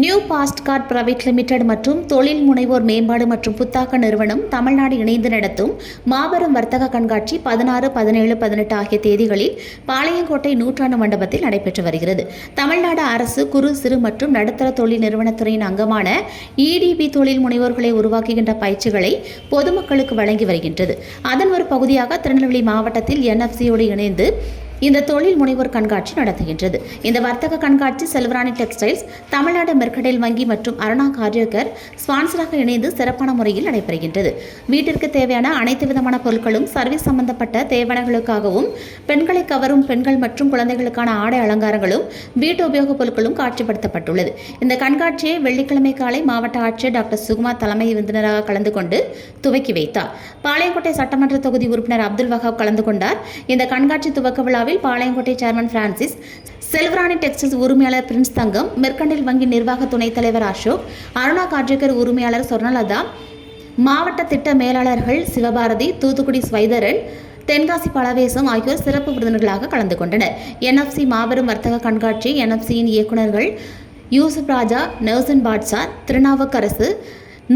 New fast card private limited மற்றும் தொழில் முனைவோர் மேம்பாடு மற்றும் புத்தாக்க நிறுவனம் தமிழ்நாடு இணைந்து நடத்தும் மாபெரும் வர்த்தக கண்காட்சி பதினாறு பதினேழு பதினெட்டு ஆகிய தேதிகளில் பாளையங்கோட்டை நூற்றாண்டு மண்டபத்தில் நடைபெற்று வருகிறது. தமிழ்நாடு அரசு குறு சிறு மற்றும் நடுத்தர தொழில் நிறுவனத்துறையின் அங்கமான இடிபி தொழில் முனைவோர்களை உருவாக்குகின்ற பயிற்சிகளை பொதுமக்களுக்கு வழங்கி வருகின்றது. அதன் ஒரு பகுதியாக திருநெல்வேலி மாவட்டத்தில் என்எஃப்சியோடு இணைந்து இந்த தொழில் முனைவோர் கண்காட்சி நடத்துகின்றது. இந்த வர்த்தக கண்காட்சி செல்வராணி டெக்ஸ்டைல்ஸ் தமிழ்நாடு மெர்கடைல் வங்கி மற்றும் அருணா காரியக்கர் ஸ்பான்சராக இணைந்து சிறப்பான முறையில் நடைபெறுகின்றது. வீட்டிற்கு தேவையான அனைத்து விதமான பொருட்களும் சர்வீஸ் சம்பந்தப்பட்ட தேவைகளுக்காகவும் பெண்களை கவரும் பெண்கள் மற்றும் குழந்தைகளுக்கான ஆடை அலங்காரங்களும் வீட்டு உபயோகப் பொருட்களும் காட்சிப்படுத்தப்பட்டுள்ளது. இந்த கண்காட்சியை வெள்ளிக்கிழமை காலை மாவட்ட ஆட்சியர் டாக்டர் சுகுமார் தலைமை விருந்தினராக கலந்து கொண்டு துவக்கி வைத்தார். பாளையங்கோட்டை சட்டமன்ற தொகுதி உறுப்பினர் அப்துல் வஹாப் கலந்து கொண்டார். இந்த கண்காட்சி துவக்க விழாவில் Palayamkottai chairman Francis Selvarani textiles உரிமையாளர் பிரின்ஸ் தங்கம் மெர்கண்டில் வங்கி நிர்வாக துணைத் தலைவர் அசோக் அருணா கார்ஜிகர் உரிமையாளர் சொர்ணலதா மாவட்ட திட்ட மேலாளர்கள் சிவபாரதி தூத்துக்குடி ஸ்வைதரன் தென்காசி பலவேசம் ஆகியோர் சிறப்பு விருந்தினர்களாக கலந்து கொண்டனர். என்எஃப்சி மாபெரும் வர்த்தக கண்காட்சி என்எஃப்சியின் இயக்குநர்கள் யூசுப் ராஜா நர்சன் பாட்ஷா திருநாவுக்கரசு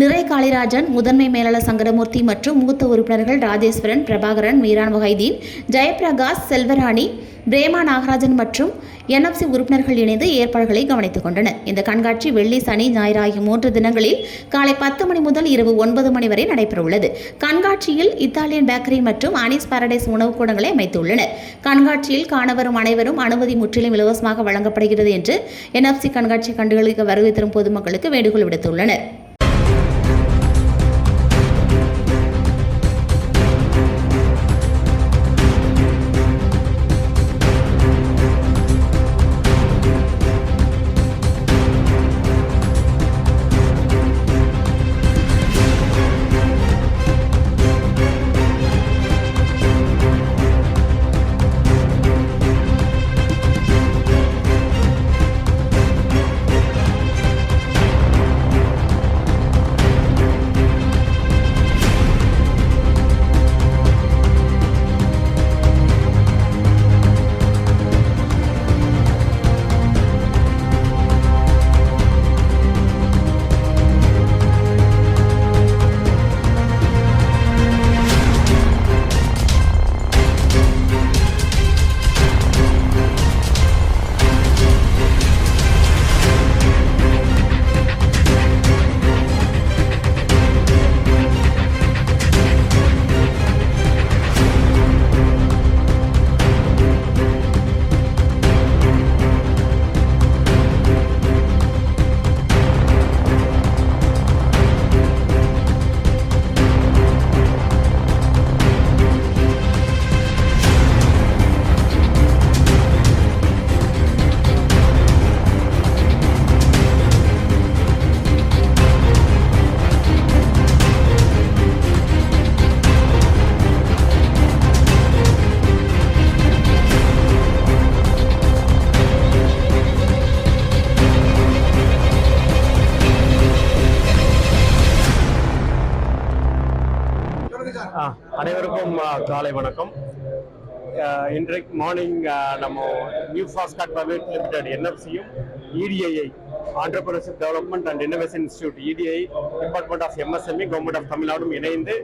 நிறை காளிராஜன் முதன்மை மேலாளர் சங்கரமூர்த்தி மற்றும் மூத்த உறுப்பினர்கள் ராஜேஸ்வரன் பிரபாகரன் மீரான் முஹைதீன் ஜெயபிரகாஷ் செல்வராணி பிரேமா நாகராஜன் மற்றும் என்எஃப்சி உறுப்பினர்கள் இணைந்து ஏற்பாடுகளை கவனித்துக் கொண்டனர். இந்த கண்காட்சி வெள்ளி சனி ஞாயிறு ஆகிய மூன்று தினங்களில் காலை பத்து மணி முதல் இரவு ஒன்பது மணி வரை நடைபெறவுள்ளது. கண்காட்சியில் இத்தாலியன் பேக்கரி மற்றும் அனிஸ் பாரடைஸ் உணவுக் கூடங்களை அமைத்துள்ளனர். கண்காட்சியில் காணவரும் அனைவரும் அனுமதி முற்றிலும் இலவசமாக வழங்கப்படுகிறது என்று என்எஃப்சி கண்காட்சி கண்டுகளுக்கு வருகை தரும் பொதுமக்களுக்கு வேண்டுகோள் விடுத்துள்ளனர். காலை வணக்கம். இன்றைக்கு மார்னிங் நம்ம New Fascot private limited என்எஃப்சியும் EDII entrepreneurship development and innovation institute EDI department of MSME government of தமிழ்நாடும் இணைந்து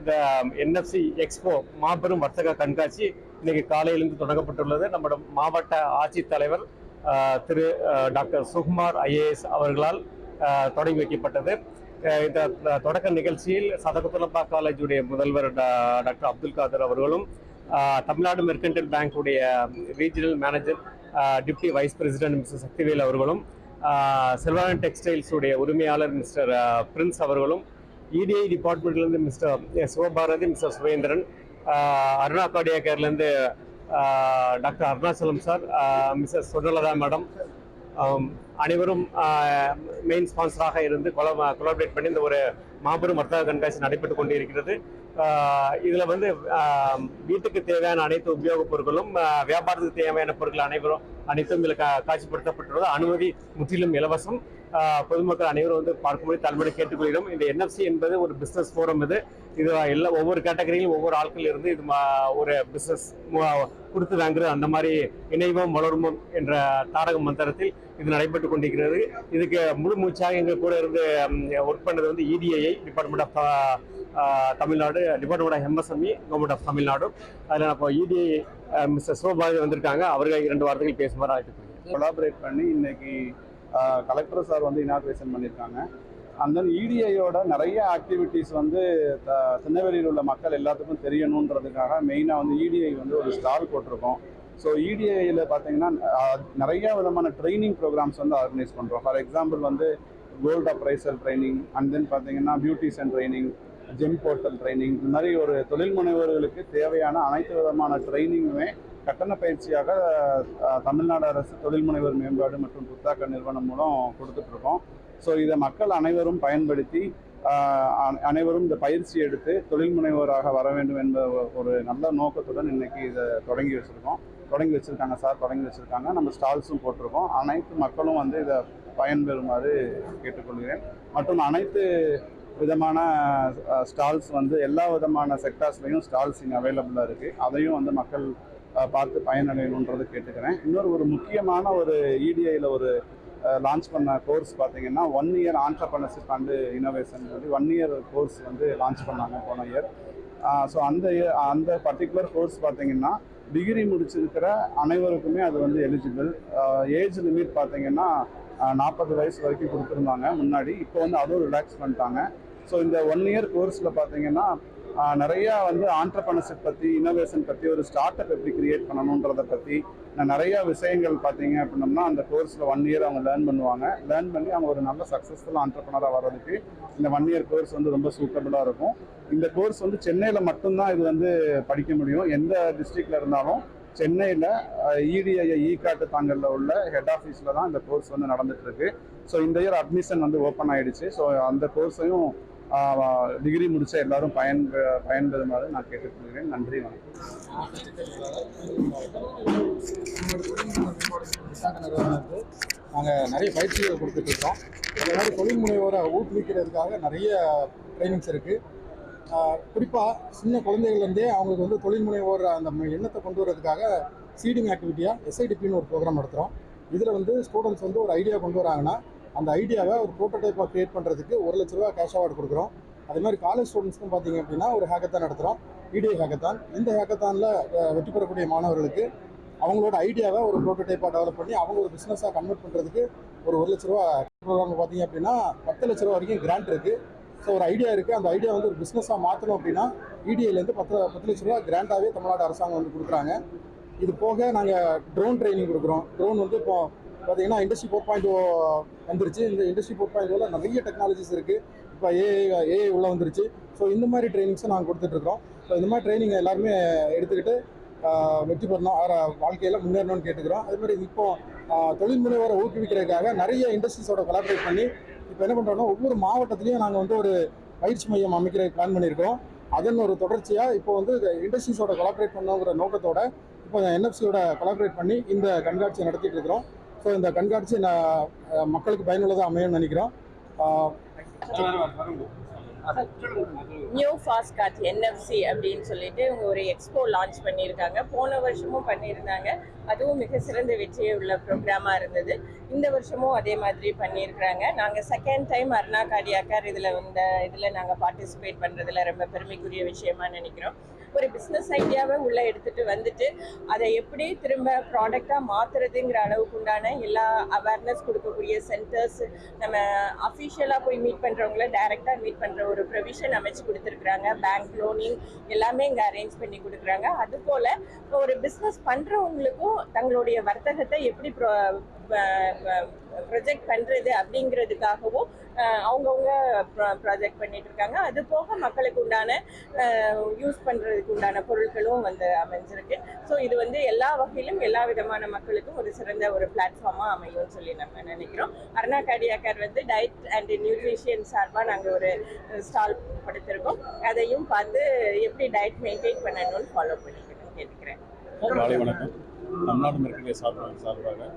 இந்த um, என்எஃப்சி எக்ஸ்போ மாபெரும் வர்த்தக கண்காட்சி இன்னைக்கு காலையிலிருந்து தொடங்கப்பட்டுள்ளது. நம்மளோட மாவட்ட ஆட்சித்தலைவர் திரு டாக்டர் சுகுமார் ஐஏஎஸ் அவர்களால் தொடங்கி வைக்கப்பட்டது. இந்த தொடக்க நிகழ்ச்சியில் சதகுத்தலப்பா காலேஜுடைய முதல்வர் டாக்டர் அப்துல் காதர் அவர்களும் Tamil Nadu mercantile பேங்குடைய regional manager deputy vice president mister Sakthivel அவர்களும் செல்வாரன் டெக்ஸ்டைல்ஸ் உடைய உரிமையாளர் மிஸ்டர் பிரின்ஸ் அவர்களும் இடிஐ டிபார்ட்மெண்ட்லேருந்து mister Sivabharathi mister Suvendran Aruna காடியா கேர்லேருந்து doctor Arunachalam sir missus Swarnalatha madam அனைவரும் மெயின் ஸ்பான்சராக இருந்து கொலாபரேட் பண்ணி இந்த ஒரு மாபெரும் வர்த்தக கண்காட்சி நடைபெற்று கொண்டிருக்கிறது. இதில் வந்து வீட்டுக்கு தேவையான அனைத்து உபயோகப் பொருட்களும் வியாபாரத்துக்கு தேவையான பொருட்கள் அனைவரும் அனைத்தும் இதில் கா- காட்சிப்படுத்தப்பட்டுள்ளது அனுமதி முற்றிலும் இலவசம். பொதுமக்கள் அனைவரும் வந்து பார்க்கும்போது தலைமுறை கேட்டுக்கொள்கிறோம். இந்த என்எஃப்சி என்பது ஒரு பிஸ்னஸ் ஃபோரம் இது. இது எல்லா ஒவ்வொரு கேட்டகரியிலும் ஒவ்வொரு ஆட்கள் இருந்து இது மா- ஒரு பிஸ்னஸ் கொடுத்து வாங்குறது அந்த மாதிரி இணைவோம் வளருமோம் என்ற தாரக மந்திரத்தில் இது நடைபெற்று கொண்டிருக்கிறது. இதுக்கு முழு மூச்சாக எங்கள் கூட இருந்து ஒர்க் பண்ணது வந்து E EDI department of Tamil Nadu department of MSME government of Tamil Nadu அதில் இப்போ இடி மிஸ்டர் சிவபாரதி வந்திருக்காங்க அவர்கள் இரண்டு வார்த்தைகள் பேசுமாறு அழைத்துக்கிறேன் கொலாபரேட் பண்ணி இன்னைக்கு கலெக்டர் சார் வந்து இனாக்ரேஷன் பண்ணியிருக்காங்க. அண்ட் தென் இடிஐயோட நிறைய ஆக்டிவிட்டீஸ் வந்து த- திருநெல்வேலியில் உள்ள மக்கள் எல்லாத்துக்கும் தெரியணுன்றதுக்காக மெயினாக வந்து இடிஐ வந்து ஒரு ஸ்டால் போட்டிருக்கோம். ஸோ இடிஐயில் பார்த்தீங்கன்னா நிறைய விதமான ட்ரைனிங் ப்ரோக்ராம்ஸ் வந்து ஆர்கனைஸ் பண்ணுறோம் ஃபார் எக்ஸாம்பிள் வந்து gold appraisal training and then பார்த்தீங்கன்னா beautician training GeM portal training இந்த மாதிரி ஒரு தொழில் முனைவோர்களுக்கு தேவையான அனைத்து விதமான ட்ரைனிங்குமே கட்டண பயிற்சியாக தமிழ்நாடு அரசு தொழில் முனைவர் மேம்பாடு மற்றும் புத்தாக்க நிறுவனம் மூலம் கொடுத்துட்ருக்கோம். ஸோ இதை மக்கள் அனைவரும் பயன்படுத்தி அனைவரும் இந்த பயிற்சி எடுத்து தொழில் முனைவோராக வர வேண்டும் என்ற ஒரு நல்ல நோக்கத்துடன் இன்னைக்கு இதை தொடங்கி வச்சுருக்கோம். தொடங்கி வச்சுருக்காங்க சார் தொடங்கி வச்சுருக்காங்க. நம்ம ஸ்டால்ஸும் போட்டிருக்கோம். அனைத்து மக்களும் வந்து இதை பயன்பெறுமாறு கேட்டுக்கொள்கிறேன். மற்றும் அனைத்து விதமான ஸ்டால்ஸ் வந்து எல்லா விதமான செக்டார்ஸ்லையும் ஸ்டால்ஸ் இங்கே அவைலபிளாக இருக்குது அதையும் வந்து மக்கள் பார்த்து பயனடையணுன்றது கேட்டுக்கிறேன். இன்னொரு ஒரு முக்கியமான ஒரு இடிஐயில் ஒரு லான்ச் பண்ண கோர்ஸ் பார்த்தீங்கன்னா one year entrepreneurship and innovation சொல்லி ஒன் இயர் கோர்ஸ் வந்து லான்ச் பண்ணாங்க போன இயர் ஸோ அந்த அந்த பர்டிகுலர் கோர்ஸ் பார்த்தீங்கன்னா டிகிரி முடிச்சிருக்கிற அனைவருக்குமே அது வந்து எலிஜிபிள் ஏஜ் லிமிட் பார்த்தீங்கன்னா நாற்பது வயசு வரைக்கும் கொடுத்துருந்தாங்க முன்னாடி. இப்போ வந்து அதுவும் ரிலாக்ஸ் பண்ணிட்டாங்க. ஸோ இந்த ஒன் இயர் கோர்ஸில் பார்த்தீங்கன்னா நிறையா வந்து ஆண்டர்பனர்ஷிப் பற்றி இனோவேஷன் பற்றி ஒரு ஸ்டார்ட் அப் எப்படி கிரியேட் பண்ணணுன்றதை பற்றி நான் விஷயங்கள் பார்த்தீங்க அப்படின்னம்னா அந்த கோர்ஸில் ஒன் இயர் அவங்க லேர்ன் பண்ணுவாங்க. லேர்ன் பண்ணி அவங்க ஒரு நல்ல சக்ஸஸ்ஃபுல் ஆண்டர்பனராக வர்றதுக்கு இந்த ஒன் இயர் கோர்ஸ் வந்து ரொம்ப சூட்டபுளாக இருக்கும். இந்த கோர்ஸ் வந்து சென்னையில் மட்டும்தான் இது வந்து படிக்க முடியும். எந்த டிஸ்ட்ரிக்டில் இருந்தாலும் சென்னையில் இடிஐ இ காட்டு e தாங்கல்ல உள்ள ஹெட் ஆஃபீஸில் தான் இந்த கோர்ஸ் வந்து நடந்துட்டு இருக்கு. ஸோ இந்த இயர் அட்மிஷன் வந்து ஓப்பன் ஆயிடுச்சு. ஸோ அந்த கோர்ஸையும் டிகிரி முடிச்ச எல்லாரும் பயன் பயன்பெறுமாறு நான் கேட்டுக்கொள்கிறேன். நன்றி வணக்கம். நாங்கள் நிறைய பயிற்சிகள் கொடுத்துட்டு இருக்கோம். இந்த மாதிரி தொழில் முனைவோரை ஊக்குவிக்கிறதுக்காக நிறைய ட்ரைனிங்ஸ் இருக்குது குறிப்பாக சின்ன குழந்தைகள்லேருந்தே அவங்களுக்கு வந்து தொழில் முனைவோர் அந்த எண்ணத்தை கொண்டு வரதுக்காக சீடிங் ஆக்டிவிட்டியாக எஸ்ஐடிபின்னு ஒரு ப்ரோக்ராம் நடத்துகிறோம் இதில் வந்து ஸ்டூடெண்ட்ஸ் வந்து ஒரு ஐடியா கொண்டு வராங்கன்னா அந்த ஐடியாவை ஒரு ப்ரோட்டோடைப்பாக க்ரியேட் பண்ணுறதுக்கு ஒரு லட்ச ரூபா கேஷ் அவார்டு கொடுக்குறோம். அதே மாதிரி காலேஜ் ஸ்டூடெண்ட்ஸ்க்கும் பார்த்தீங்க அப்படின்னா ஒரு ஹேக்கத்தான் நடத்துகிறோம் இடிஐ ஹேக்கத்தான் இந்த ஹேக்கத்தானில் வெற்றி பெறக்கூடிய மாணவர்களுக்கு அவங்களோட ஐடியாவை ஒரு ப்ரோட்டோடைப்பாக டெவலப் பண்ணி அவங்க ஒரு பிஸ்னஸாக கன்வெர்ட் பண்ணுறதுக்கு ஒரு ஒரு லட்ச ரூபா ப்ரோக்ராம் பார்த்தீங்க அப்படின்னா பத்து லட்ச ரூபா வரைக்கும் கிராண்ட் இருக்குது ஸோ ஒரு ஐடியா இருக்குது அந்த ஐடியா வந்து ஒரு பிஸ்னஸாக மாற்றணும் அப்படின்னா இடிஐலேருந்து பத்து பத்து லட்ச ரூபா கிராண்டாகவே தமிழ்நாடு அரசாங்கம் வந்து கொடுக்குறாங்க. இது போக நாங்கள் ட்ரோன் ட்ரைனிங் கொடுக்குறோம். ட்ரோன் வந்து இப்போது பார்த்தீங்கன்னா இண்டஸ்ட்ரி ஃபோர் பாயிண்ட் ஓ வந்துருச்சு. இந்த இண்டஸ்ட்ரி ஃபோர் பாயிண்ட் ஓவில் நிறைய டெக்னாலஜிஸ் இருக்குது இப்போ ஏஐ ஏஐ உள்ளே வந்துருச்சு. ஸோ இந்த மாதிரி ட்ரைனிங்ஸை நாங்கள் கொடுத்துட்ருக்கோம் ஸோ இந்த மாதிரி ட்ரைனிங் எல்லாருமே எடுத்துக்கிட்டு வெற்றி பெறணும். வாழ்க்கையில் முன்னேறணும்னு கேட்டுக்கிறோம். அதே மாதிரி இப்போ தொழில் முனைவரை ஊக்குவிக்கிறதுக்காக நிறைய இண்டஸ்ட்ரீஸோட கொலாபரேட் பண்ணி இப்போ என்ன பண்ணுறோம்னா ஒவ்வொரு மாவட்டத்துலேயும் நாங்கள் வந்து ஒரு பயிற்சி மையம் அமைக்கிற பிளான் பண்ணியிருக்கோம் அதன் ஒரு தொடர்ச்சியாக இப்போ வந்து இண்டஸ்ட்ரீஸோட கொலாபரேட் பண்ணுங்கிற நோக்கத்தோட இப்போ என்எஃப்சியோட கொலாபரேட் பண்ணி இந்த கண்காட்சியை நடத்திட்டு இருக்கிறோம். இந்த கண்காட்சி நான் மக்களுக்கு பயனுள்ளதாக அமையும்னு நினைக்கிறோம் நியூ ஃபாஸ்ட் கார்ட் என்எஃப்சி அப்படின்னு சொல்லிட்டு இவங்க ஒரு எக்ஸ்போ லான்ச் பண்ணியிருக்காங்க. போன வருஷமும் பண்ணியிருந்தாங்க. அதுவும் மிக சிறந்த வெற்றியை உள்ள ப்ரோக்ராமாக இருந்தது. இந்த வருஷமும் அதே மாதிரி பண்ணியிருக்கிறாங்க. நாங்கள் செகண்ட் டைம் அருணா காடியாக்கார் இதில் வந்த இதில் நாங்கள் பார்ட்டிசிபேட் பண்ணுறதுல ரொம்ப பெருமைக்குரிய விஷயமா நினைக்கிறோம். ஒரு பிஸ்னஸ் ஐடியாவை உள்ளே எடுத்துகிட்டு வந்துட்டு அதை எப்படி திரும்ப ப்ராடக்டாக மாற்றுறதுங்கிற அளவுக்கு உண்டான எல்லா அவேர்னஸ் கொடுக்கக்கூடிய சென்டர்ஸ் நம்ம அஃபிஷியலாக போய் மீட் பண்ணுறவங்கள டைரெக்டாக மீட் பண்ணுற ஒரு ஒரு ப்ரொவிஷன் அமைச்சு கொடுத்துருக்குறாங்க. பேங்க் லோனிங் எல்லாமே இங்கே அரேஞ்ச் பண்ணி கொடுக்குறாங்க. அதுபோல் ஒரு பிஸ்னஸ் பண்ணுறவங்களுக்கும் தங்களுடைய வர்த்தகத்தை எப்படி ப்ரொஜெக்ட் பண்ணுறது அப்படிங்கிறதுக்காகவும் அவங்கவுங்க ப்ராஜெக்ட் பண்ணிட்டு இருக்காங்க அது போக மக்களுக்கு உண்டான யூஸ் பண்ணுறதுக்கு உண்டான பொருட்களும் வந்து அமைஞ்சிருக்கு. ஸோ இது வந்து எல்லா வகையிலும் எல்லா விதமான மக்களுக்கும் ஒரு சிறந்த ஒரு பிளாட்ஃபார்மாக அமையும்னு சொல்லி நம்ம நினைக்கிறோம். அருணா கார்டியாக்கர் வந்து டயட் அண்ட் நியூட்ரிஷியன் சார்பாக நாங்கள் ஒரு ஸ்டால் படுத்திருக்கோம். அதையும் பார்த்து எப்படி டயட் மெயின்டைன் பண்ணணும்னு ஃபாலோ பண்ணிக்கணும் கேட்டுக்கிறேன். வணக்கம். தமிழ்நாடு மெர்கனிய சார்பாக சார்பாக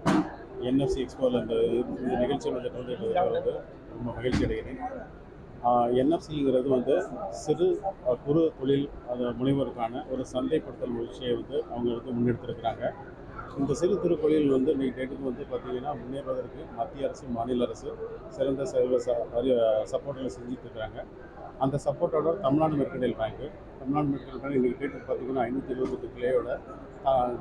என்எஃப்சி எக்ஸ்போவில் இந்த இந்த நிகழ்ச்சியில் வந்து கலந்துக்கிட்டதில் வந்து ரொம்ப மகிழ்ச்சி அடைகிறேன். என்எஃப்சிங்கிறது வந்து சிறு குறு தொழில் அது முனைவோருக்கான ஒரு சந்தைப்படுத்தல் முயற்சியை வந்து அவங்க வந்து முன்னெடுத்திருக்கிறாங்க. இந்த சிறு திரு தொழில் வந்து இன்றைக்கு டேட்டுக்கு வந்து பார்த்திங்கன்னா முன்னேறுவதற்கு மத்திய அரசு மாநில அரசு சிறந்த சேவை சப்போர்ட்டில் செஞ்சுட்டு அந்த சப்போர்ட்டோட தமிழ்நாடு மெர்கடைல் பேங்க்கு தமிழ்நாடு மெர்கடைல் பேங்க் இன்றைக்கு டேட்டுக்கு பார்த்தீங்கன்னா ஐநூற்றி இருபத்தெட்டு கிளையோட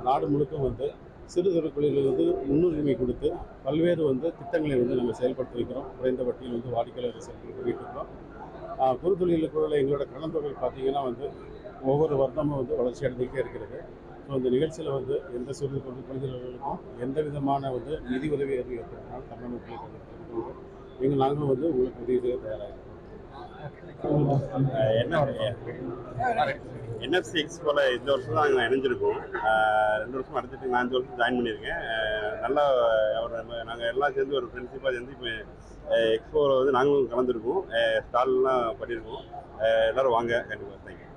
நாடு முழுக்க வந்து சிறு சிறு தொழில்களுக்கு வந்து முன்னுரிமை கொடுத்து பல்வேறு வந்து திட்டங்களை வந்து நாங்கள் செயல்படுத்தி வைக்கிறோம் குறைந்த வட்டியில் வந்து வாடிக்கையாளர் செயல்பட்டு இருக்கிறோம் ஆஹ், குறு தொழிலுக்குள்ள எங்களோட கடன் தொகை பார்த்தீங்கன்னா வந்து ஒவ்வொரு வருடமும் வந்து வளர்ச்சி அடைந்துகிட்டே இருக்கிறது. ஸோ இந்த நிகழ்ச்சியில் வந்து எந்த சிறு தொழில் தொழில்களுக்கும் எந்த விதமான வந்து நிதி உதவி எதுவும் ஏற்படுத்தினாலும் தமிழ் மக்களுக்கு எங்கள் நாங்களும் வந்து உங்களுக்கு உதவி செய்ய தயாராகிறோம் இருக்கோம் என்எஃப்சி எக்ஸ்போல இந்த வருஷம் தான் நாங்கள் இணைஞ்சிருக்கோம். ரெண்டு வருஷம் அடைஞ்சிட்டு நான் அஞ்சு வருஷம் ஜாயின் பண்ணியிருக்கேன். நல்லா ஒரு நாங்கள் எல்லாம் சேர்ந்து ஒரு ஃப்ரெண்ட்ஷிப்பாக சேர்ந்து இப்போ எக்ஸ்போவில் வந்து நாங்களும் கலந்துருக்கோம். ஸ்டால்லாம் பண்ணியிருக்கோம் எல்லோரும் எல்லாரும் வாங்க கண்டிப்பாக தேங்க்யூ